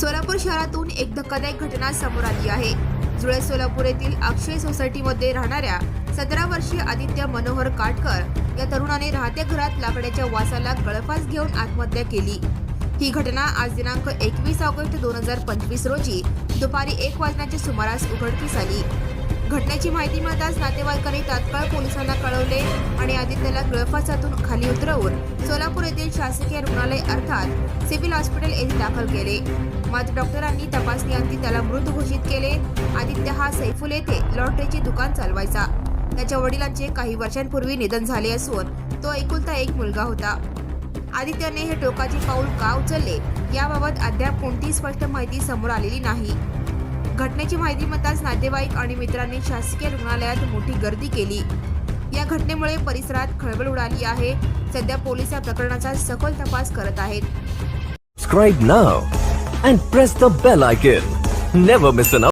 सोलापूर शहरातून एक धक्कादायक घटना समोर आली आहे. जुळे सोलापूर येथील अक्षय सोसायटीमध्ये राहणाऱ्या सतरा वर्षीय आदित्य मनोहर काटकर या तरुणाने राहत्या घरात लाकडाच्या वासाला गळफास घेऊन आत्महत्या केली. ही घटना आज दिनांक एकवीस ऑगस्ट दोन हजार पंचवीस रोजी दुपारी एक वाजण्याच्या सुमारास उघडकीस आली. घटनेची माहिती मिळताच नातेवाईकांनी तात्काळ पोलिसांना कळवले आणि आदित्यला गळफासातून खाली उतरवून सोलापूर येथील शासकीय रुग्णालय अर्थात सिव्हिल हॉस्पिटल येथे दाखल केले. मात्र डॉक्टरांनी तपासणीअंती त्याला मृत घोषित केले. आदित्य हा सैफुल येथे लॉटरीचे दुकान चालवायचा. त्याच्या वडिलांचे काही वर्षांपूर्वी निधन झाले असून तो एकुलता एक मुलगा होता. आदित्यने हे टोकाचे पाऊल का उचलले? याबाबत अद्याप कोणतीही स्पष्ट माहिती समोर आलेली नाही. घटनेची माहिती मिळताच नातेवाईक आणि मित्रांनी शासकीय रुग्णालयात मोठी गर्दी केली. या घटनेमुळे परिसरात खळबळ उडाली आहे. सध्या पोलीस या प्रकरणाचा सखोल तपास करत आहेत. Subscribe now and press the bell icon. Never miss an